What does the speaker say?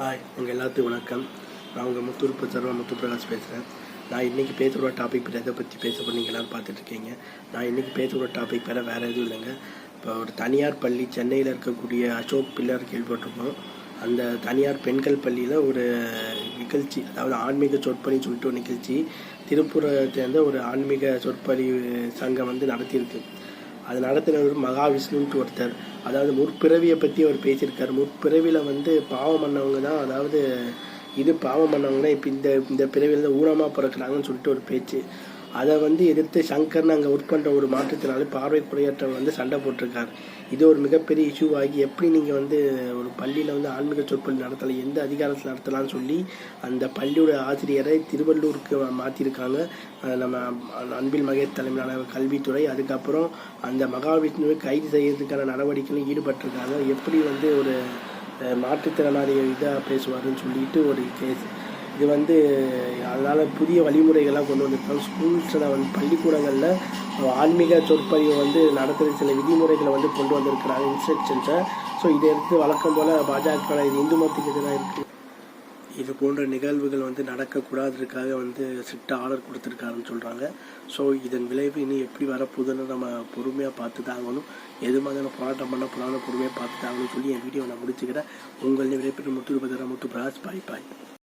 Hi உங்கள் எல்லாத்துக்கும் வணக்கம். நான் உங்கள் முத்துருப்பு சர்வா முத்து பிரகாஷ் பேசுகிறேன் நான் இன்றைக்கி பேசுகிற டாபிக் பேர் எதை பற்றி பேச போகிறீங்க எல்லாரும் பார்த்துட்டு நான் இன்றைக்கி பேசுகிற டாபிக் வேறு வேறு எதுவும் இல்லைங்க. இப்போ ஒரு தனியார் பள்ளி சென்னையில் இருக்கக்கூடிய அசோக் பில்லர் கேள்விப்பட்டிருக்கோம். அந்த தனியார் பெண்கள் பள்ளியில் ஒரு நிகழ்ச்சி அதாவது ஆன்மீக சொற்பொழி சொல்லிட்டு ஒரு நிகழ்ச்சி திருப்பூரை சேர்ந்த ஒரு ஆன்மீக சொற்பொழி சங்கம் வந்து நடத்தியிருக்கு. அது நடத்தினவர் மகாவிஷ்ணுன்ட்டு ஒருத்தர். அதாவது முற்பிறவியை பற்றி அவர் பேசியிருக்கார். முற்பிறவியில் வந்து பாவம் பண்ணவங்க தான் அதாவது இது பாவம் பண்ணவங்க தான் இப்போ இந்த இந்த பிறவியில் தான் ஊனமாக பிறக்கிறாங்கன்னு சொல்லிட்டு ஒரு பேச்சு. அதை வந்து எதிர்த்து சங்கர்னு அங்கே ஒர்க் பண்ணுற ஒரு மாற்றுத்திறனாளி பார்வை குறையற்றவர் வந்து சண்டை போட்டிருக்கார். இது ஒரு மிகப்பெரிய இஷ்யூ ஆகி எப்படி நீங்கள் வந்து ஒரு பள்ளியில் வந்து ஆன்மீக சொற்பொழி நடத்தலை எந்த அதிகாரத்தில் நடத்தலாம்னு சொல்லி அந்த பள்ளியோட ஆசிரியரை திருவள்ளூருக்கு மாற்றிருக்காங்க நம்ம அன்பில் மகேஷ் தலைமையிலான கல்வித்துறை அதுக்கப்புறம் அந்த மகாவிஷ்ணுவை கைது செய்யறதுக்கான நடவடிக்கைகளும் ஈடுபட்டிருக்காங்க. எப்படி வந்து ஒரு மாற்றுத்திறனாளிய இதாக பேசுவாருன்னு சொல்லிட்டு ஒரு கேஸ் இது வந்து அதனால் புதிய வழிமுறைகள்லாம் கொண்டு வந்திருக்காங்க. ஸ்கூல்ஸில் வந்து பள்ளிக்கூடங்களில் ஆன்மீக சொற்பொழிவு வந்து நடத்துகிற சில விதிமுறைகளை வந்து கொண்டு வந்திருக்கிறாங்க இன்ஸ்ட்ரக்ஷன்ஸை ஸோ இதை எடுத்து வழக்கம் போல் பாஜக இது இந்து மதத்துக்கு எதிராக இருக்குது இது போன்ற நிகழ்வுகள் வந்து நடக்கக்கூடாததுக்காக வந்து சிட்ட ஆர்டர் கொடுத்துருக்காருன்னு சொல்கிறாங்க ஸோ இதன் விளைவு இனி எப்படி வரப்போகுதுன்னு நம்ம பொறுமையாக பார்த்து தாங்கணும். எது மாதிரி போராட்டம் பண்ண போனாலும் பொறுமையாக பார்த்து தாங்கணும்னு சொல்லி என் வீடியோ நான் முடிச்சுக்கிறேன். உங்களின் விடைபெற்ற முத்து முத்து பிரகாஷ் பாய் பாய்.